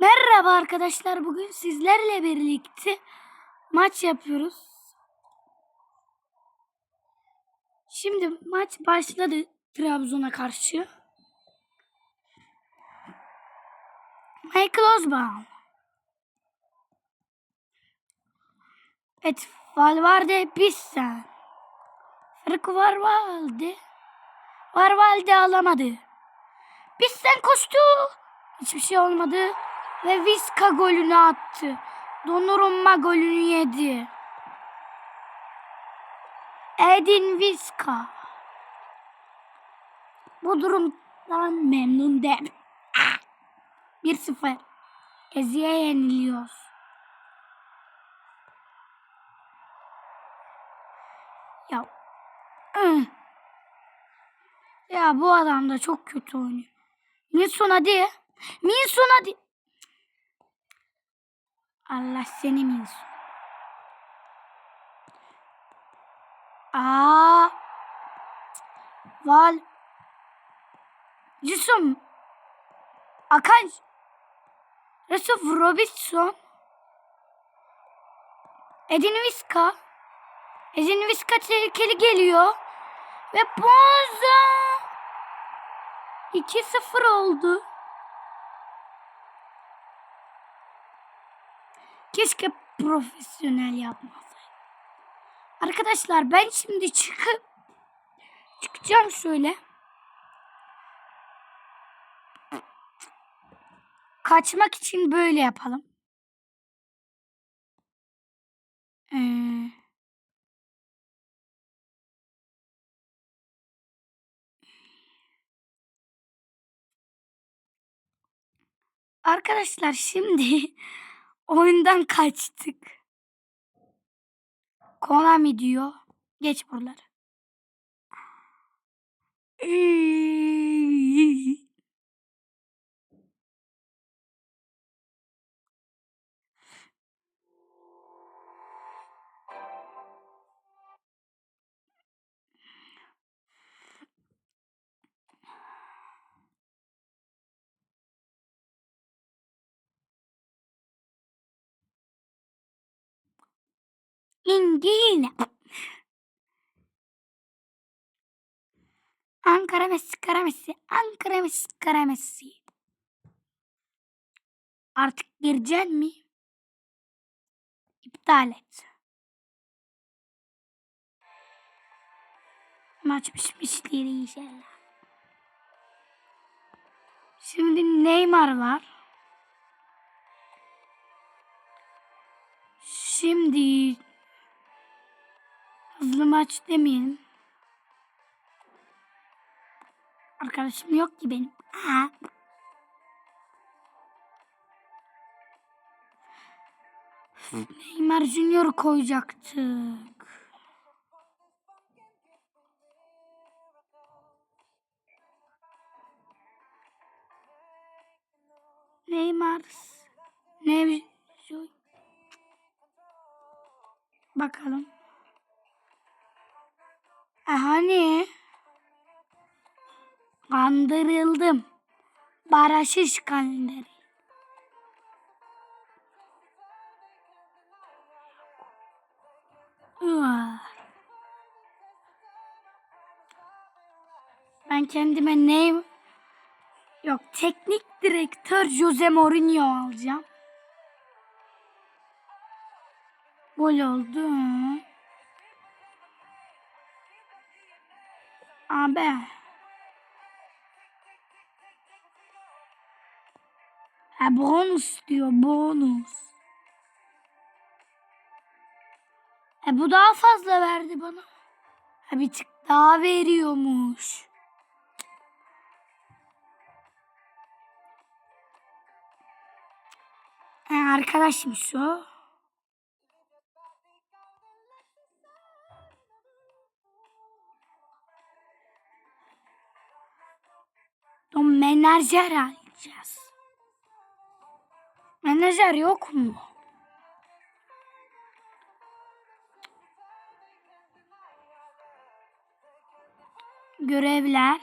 Merhaba arkadaşlar. Bugün sizlerle birlikte maç yapıyoruz. Şimdi maç başladı Trabzon'a karşı. Michael Osborne. Evet, Valverde Pissa. Fark Valverde. Valverde alamadı. Pissen koştu. Hiçbir şey olmadı. Ve Viska golünü attı. Donnarumma golünü yedi. Edin Viska. Bu durumdan memnun değil. Ah! 1-0. Ezi'ye yeniliyoruz. Ya. Ya bu adam da çok kötü oynuyor. Milson hadi. Milson hadi. Allah seni Milson. Aa. Val. Yusuf. Akan. Yusuf Robinson. Edin Viska. Edin Viska tehlikeli geliyor. Ve Bonza. 2-0 oldu. Keşke profesyonel yapmasaydım. Arkadaşlar ben şimdi çıkıp çıkacağım şöyle. Kaçmak için böyle yapalım. Ee, Arkadaşlar şimdi oyundan kaçtık. Konami diyor. Geç buraları. İngilizce. Ankara Messi, Kara Messi, Ankara Messi, Kara Messi. Artık gireceksin mi? İptal et. Maç pişmiştir inşallah. Şimdi Neymar var. Şimdi hızlı maç demeyelim. Arkadaşım yok ki benim. Aa. Neymar Junior koyacaktık. Neymar. Ne? Bakalım. E hani? Kandırıldım. Baraşış kalenderi. Üah. Ben kendime ne yok teknik direktör Jose Mourinho alacağım. Gol oldu. Abi. Ha bonus diyor bonus. E bu daha fazla verdi bana. Ha bir tık daha veriyormuş. E arkadaşmış o. Menajer alacağız. Menajer yok mu? Görevler.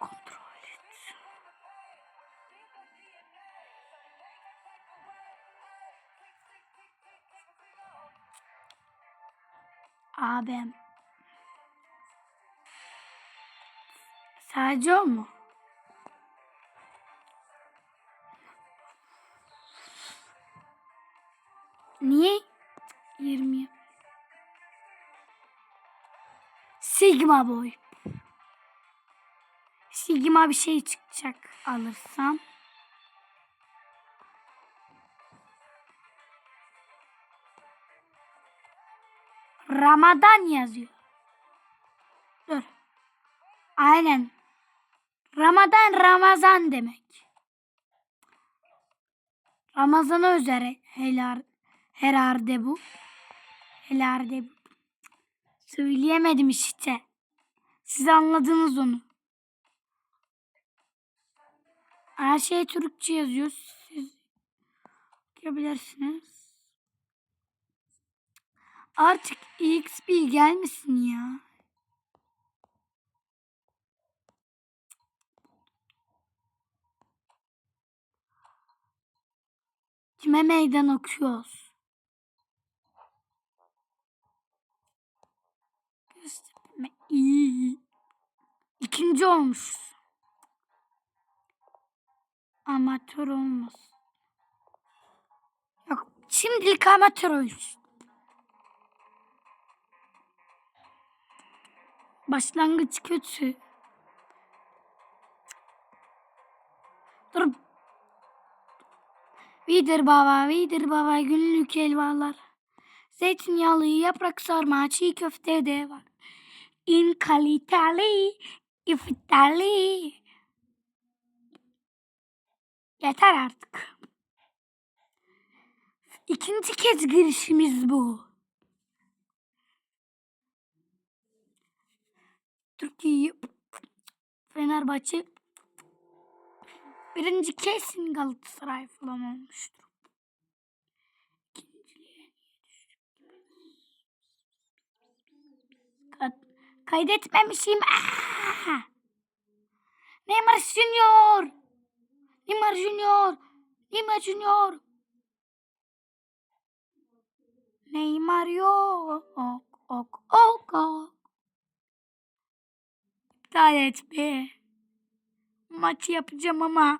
Kontrol. Abim. Sadece o mu? Niye? 20. Sigma boy. Sigma bir şey çıkacak alırsam. Ramadan yazıyor. Dur. Aynen. Ramadan Ramazan demek. Ramazan'a özel helar, herhalde bu. Herhalde bu. Söyleyemedim işte. Siz anladınız onu. Her şey Türkçe yazıyor. Siz okuyabilirsiniz. Artık XP gelmesin ya. Kime meydan okuyoruz? Gösterme. İkinci olmuşuz. Amatör olmaz. Yok şimdilik amatör oyuncu. Başlangıç kötü. Dur. Vidir baba, vidir baba günlük helvalar. Zeytinyağlı yaprak sarma, çiğ köfte de var. In kaliteli, iftali. Yeter artık. İkinci kez girişimiz bu. Türkiye, Fenerbahçe birinci kesin Galatasaray falan olmuştur. Kaydetmemişim. Aa! Neymar Junior. Neymar Junior. Neymar Junior. Neymar yok. Ok, ok, ok. İptal et be. Maçı yapacağım ama.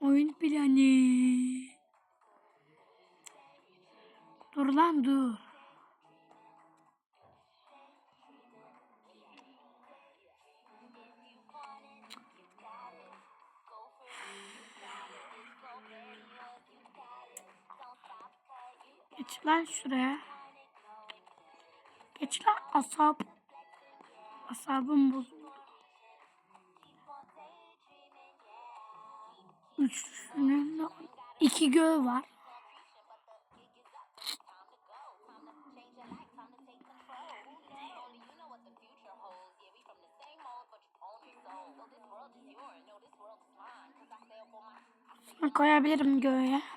Oyun planı. Dur lan dur. Geç lan şuraya. Asap. Asabım bozuldu. Üçünün iki göğü var. Koyabilirim göğe.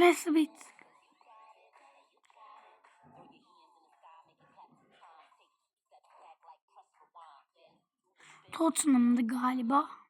Nasıl bit? Tottenham'dı galiba.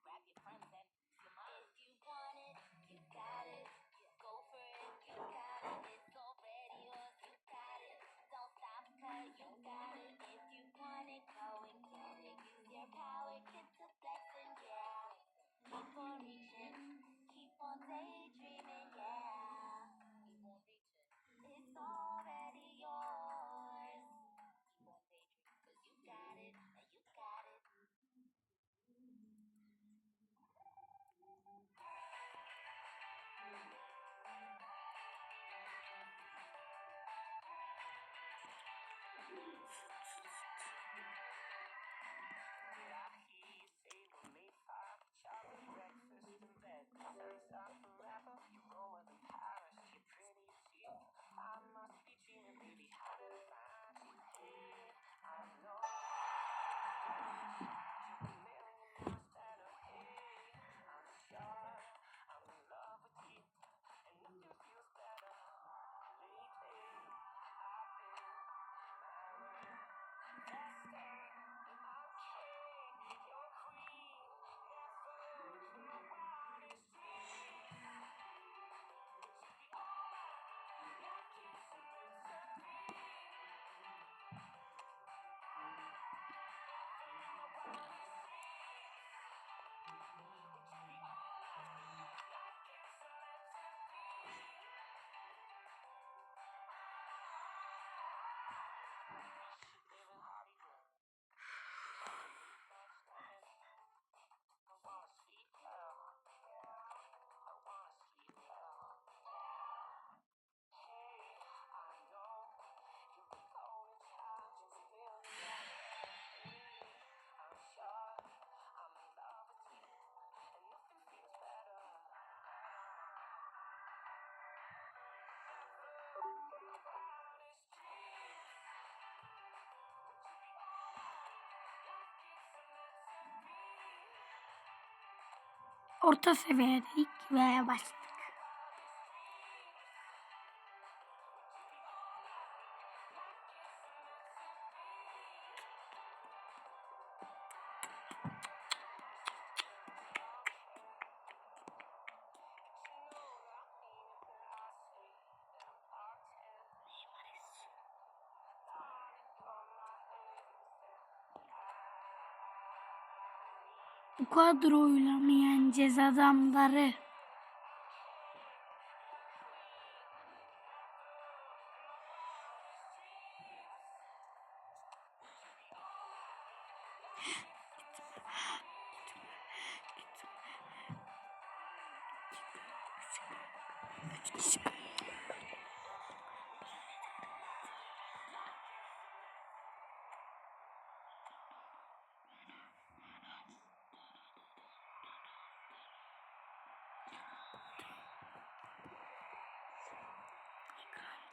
Orta seviyededik ve başladık. Bu kadroyla mı yeneceğiz adamları?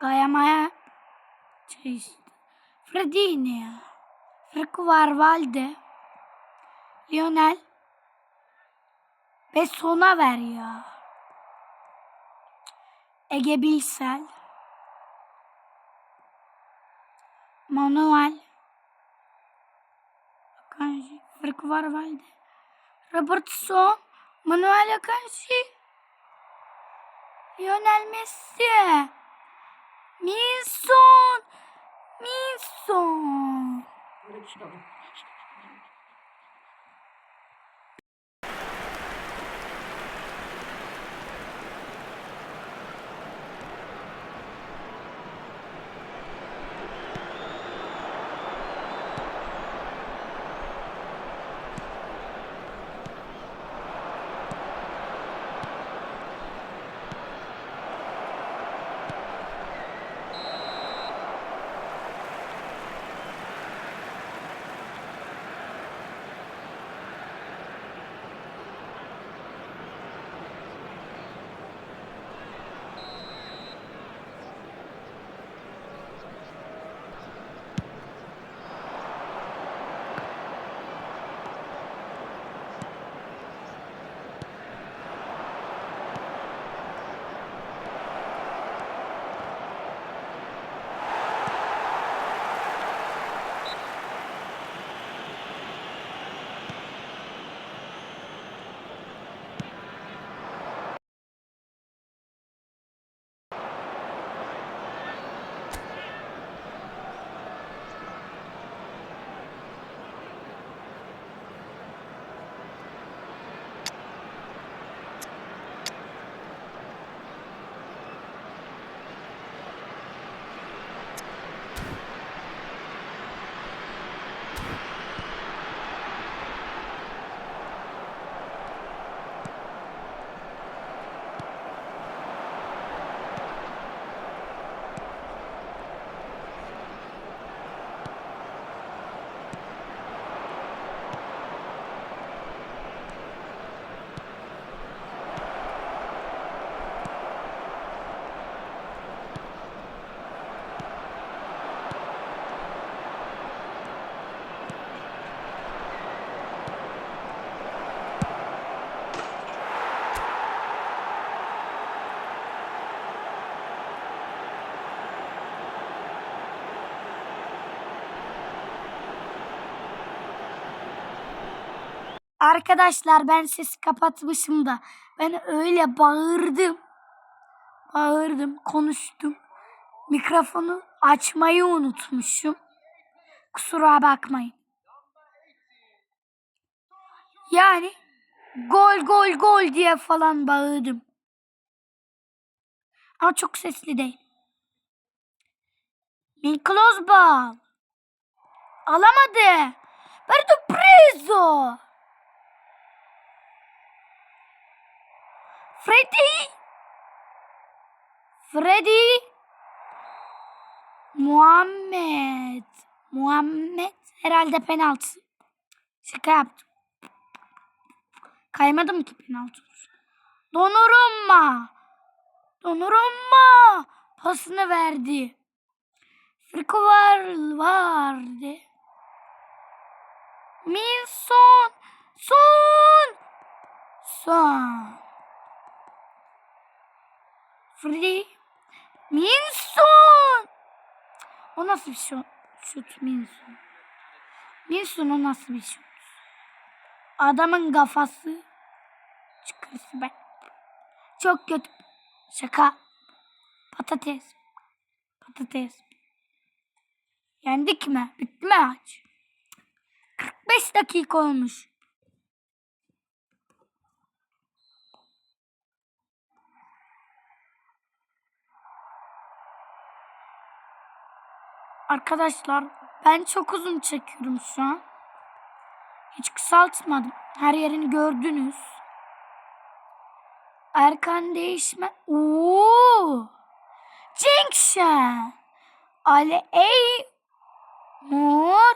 Nicola Figolo. Gaya Maya. Şey. Fırkı var Valde. Lionel. Ve sona ver ya. Ege Bilsel. Manuel. Akanji. Var Valde. Robertson. Manuel Akanji. Lionel Messi. Minson. Minson. Arkadaşlar ben sesi kapatmışım da ben öyle bağırdım. Bağırdım, konuştum. Mikrofonu açmayı unutmuşum. Kusura bakmayın. Yani gol gol gol diye falan bağırdım. Ama çok sesli değil. Miklos bal. Alamadı. Verdo preso. Freddy. Freddy. Muhammed. Muhammed herhalde penaltı. Şaka yaptım. Kaymadım ki penaltı. Donnarumma. Donnarumma pasını verdi. Friko var vardı. Min son. Son. Son. Freddy. Min son. O nasıl bir şut? Şut Min son. Min son o nasıl bir şut? Adamın kafası çıkarsı ben. Çok kötü. Şaka. Patates. Patates. Yendik mi? Bitti mi maç? 45 dakika olmuş. Arkadaşlar ben çok uzun çekiyorum şu an. Hiç kısaltmadım. Her yerini gördünüz. Erkan değişme. Oo! Cenkşen. Ali Ey Mur.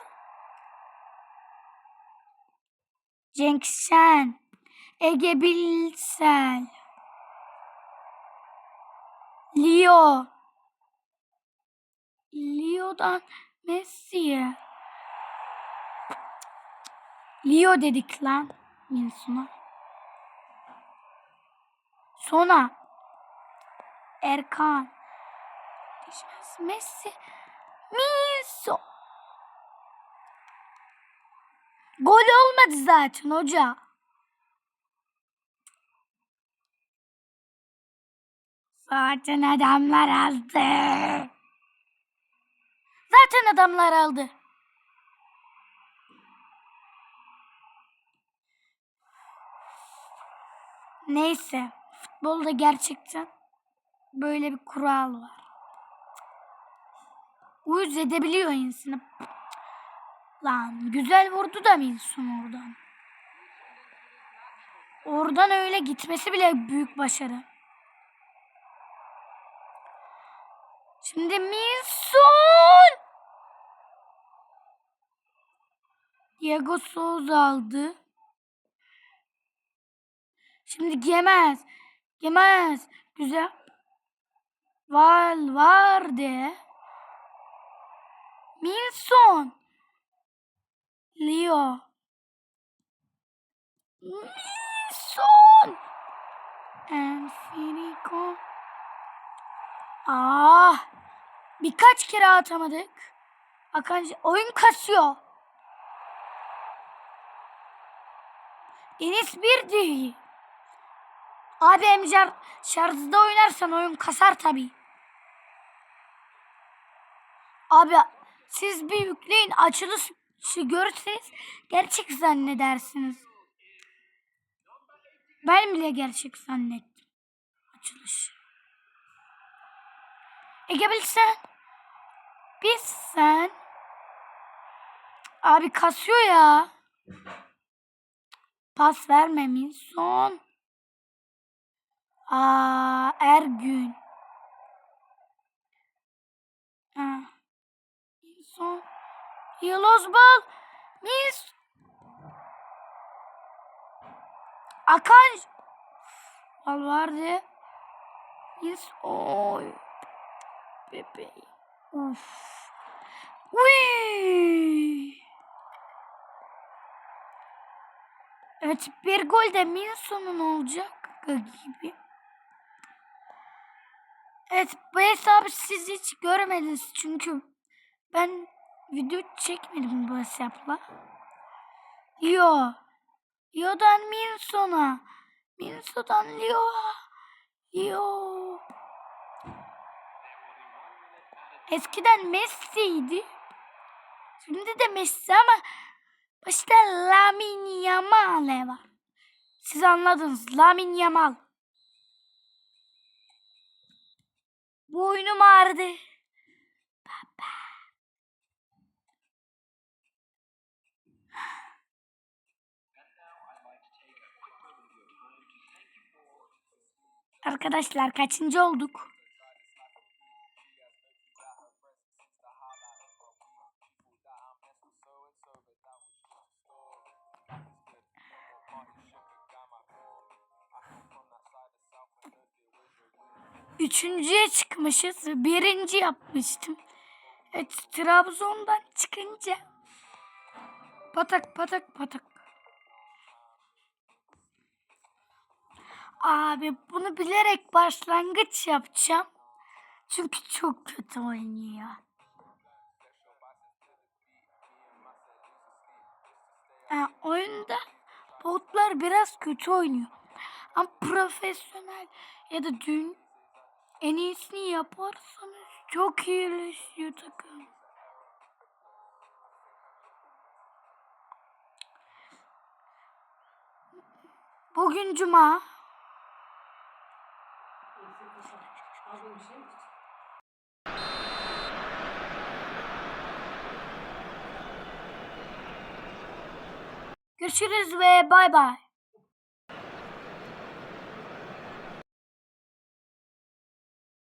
Cenkşen. Ege Bilsel. Leo. Leo'dan Messi'ye. Leo dedik lan Minsun'a. Sona. Erkan. Düşmez Messi. Minso. Gol olmadı zaten hoca. Zaten adamlar aldı. Zaten adamlar aldı. Neyse. Futbolda gerçekten böyle bir kural var. Uyuz edebiliyor insanı. Lan güzel vurdu da Minson oradan. Oradan öyle gitmesi bile büyük başarı. Şimdi Minson. Diego Souza aldı. Şimdi yemez. Yemez. Güzel. Val vardı. Minson. Leo. Minson. Enfinico. Ah. Birkaç kere atamadık. Akancı oyun kasıyor. Enis bir değil. Abi emcar şarjda oynarsan oyun kasar tabi. Abi siz bir yükleyin açılışı görürseniz gerçek zannedersiniz. Ben bile gerçek zannettim. Açılış. Ege bilsen. Biz sen. Abi kasıyor ya. Pas vermemin son. Aa, Ergün. Ha. Son. Yıldız bal. Mis. Akan. Al vardı. Mis. Oy. Bebeğim. Uf. Uy. Evet bir gol de Minson'un olacak gibi. Evet bu hesabı siz hiç görmediniz çünkü ben video çekmedim bu hesapla. Yo. Yo'dan Minson'a. Minson'dan Lio'ya. Lio. Eskiden Messi'ydi. Şimdi de Messi ama başta Lamine Yamal var. Siz anladınız. Lamine Yamal. Boynum ağrıdı. Baba. arkadaşlar kaçıncı olduk? Üçüncüye çıkmışız. Birinci yapmıştım. Evet, Trabzon'dan çıkınca patak patak patak. Abi bunu bilerek başlangıç yapacağım. Çünkü çok kötü oynuyor. Ha, oyunda botlar biraz kötü oynuyor. Ama profesyonel ya da dün en iyisini yaparsanız çok iyileşiyor takım. Bugün cuma. Görüşürüz ve bay bay.